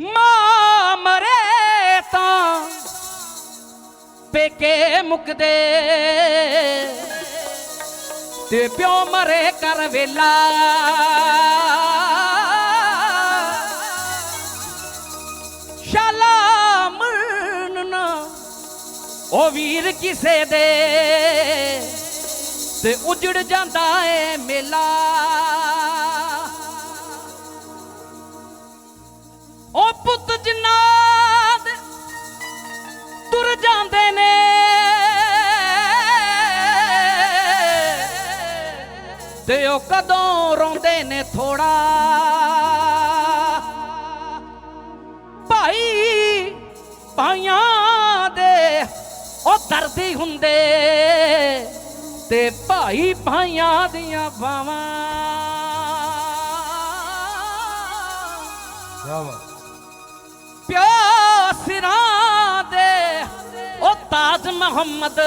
ਮਾਂ ਮਰੇ ਤਾਂ ਪੇਕੇ ਮੁਕਦੇ। ਤੇ ਪਿਓ ਮਰੇ ਕਰ ਵੇਲਾ। ਸ਼ਾਲਾ ਨਾ ਉਹ ਵੀਰ ਕਿਸੇ ਦੇ। ਤੇ ਉਜੜ ਜਾਂਦਾ ਏ ਮੇਲਾ। ਤੇ ਉਹ ਕਦੋਂ ਰੋਂਦੇ ਨੇ ਥੋੜਾ? ਭਾਈ ਭਾਈਆਂ ਦੇ ਉਹ ਦਰਦੀ ਹੁੰਦੇ ਤੇ ਭਾਈ ਭਾਈਆਂ ਦੀਆਂ ਬਾਵਾਂ। ਬਰਾਵੋ ਪਿਓ ਸਿਰਾਂ ਦੇ ਉਹ ਤਾਜ ਮੁਹੰਮਦ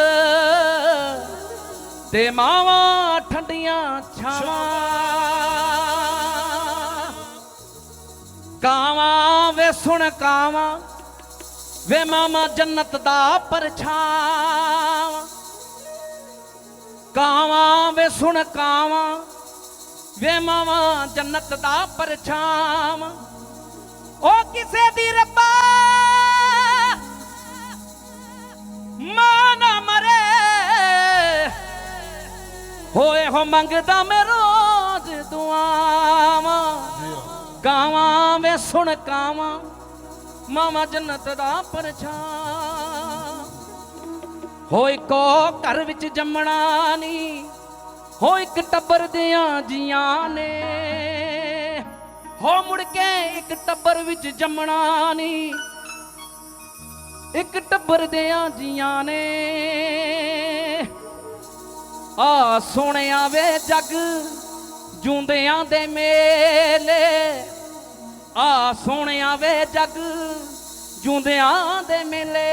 ਤੇ ਮਾਵਾਂ ਠੰਡੀਆਂ ਛਾਵਾਂ। ਕਾਵਾਂ ਵੇ ਸੁਣ ਕਾਵਾਂ, ਵੇ ਮਾਮਾ ਜੰਨਤ ਦਾ ਪਰਛਾਵਾਂ। ਕਾਵਾਂ ਵੇ ਸੁਣ ਕਾਵਾਂ, ਵੇ ਮਾਮਾ ਜੰਨਤ ਦਾ ਪਰਛਾਵਾਂ। ਉਹ ਕਿਸੇ ਦੀ ਹੋ ਮੰਗਦਾ ਮੈਂ ਰੋਜ਼ ਦੁਆਵਾਂ? ਗਾਵਾਂ ਵੇ ਸੁਣ ਕਾਵਾਂ ਮਾਮਾ ਜੰਨਤ ਦਾ ਪਰਛਾਂ। ਹੋਏ ਕੋ ਘਰ ਵਿੱਚ ਜੰਮਣਾ ਨਹੀਂ ਹੋ ਇੱਕ ਟੱਬਰ ਦਿਆਂ ਜੀਆਂ ਨੇ। ਹੋ ਮੁੜ ਕੇ ਇੱਕ ਟੱਬਰ ਵਿੱਚ ਜੰਮਣਾ ਨਹੀਂ, ਇੱਕ ਟੱਬਰ ਦਿਆਂ ਜੀਆਂ ਨੇ। ਆ ਸੋਹਣਿਆ ਵੇ ਜੱਗ, ਜੂੰਦਿਆਂ ਦੇ ਮੇਲੇ। ਆ ਸੋਹਣਿਆ ਵੇ ਜੱਗ, ਜੂੰਦਿਆਂ ਦੇ ਮੇਲੇ।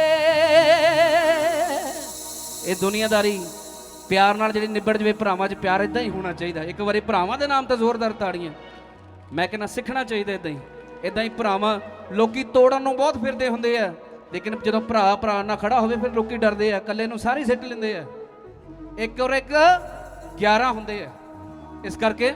ਇਹ ਦੁਨੀਆਦਾਰੀ ਪਿਆਰ ਨਾਲ ਜਿਹੜੀ ਨਿਬੜ ਜਵੇ ਭਰਾਵਾਂ 'ਚ ਪਿਆਰ ਇਦਾਂ ਹੀ ਹੋਣਾ ਚਾਹੀਦਾ। ਇੱਕ ਵਾਰੀ ਭਰਾਵਾਂ ਦੇ ਨਾਮ ਤੇ ਜ਼ੋਰਦਾਰ ਤਾੜੀਆਂ। ਮੈਂ ਕਹਿੰਦਾ ਸਿੱਖਣਾ ਚਾਹੀਦਾ ਇਦਾਂ ਹੀ। ਇਦਾਂ ਹੀ ਭਰਾਵਾਂ ਲੋਕੀ ਤੋੜਨ ਨੂੰ ਬਹੁਤ ਫਿਰਦੇ ਹੁੰਦੇ ਆ। ਲੇਕਿਨ ਜਦੋਂ ਭਰਾ ਭਰਾ ਨਾਲ ਖੜਾ ਹੋਵੇ, ਫਿਰ ਲੋਕੀ ਡਰਦੇ ਆ, ਇਕੱਲੇ ਨੂੰ ਸਾਰੇ ਸਿੱਟ ਲੈਂਦੇ ਆ। ਇੱਕ ਔਰ ਇੱਕ 11 ਹੁੰਦੇ ਆ। ਇਸ ਕਰਕੇ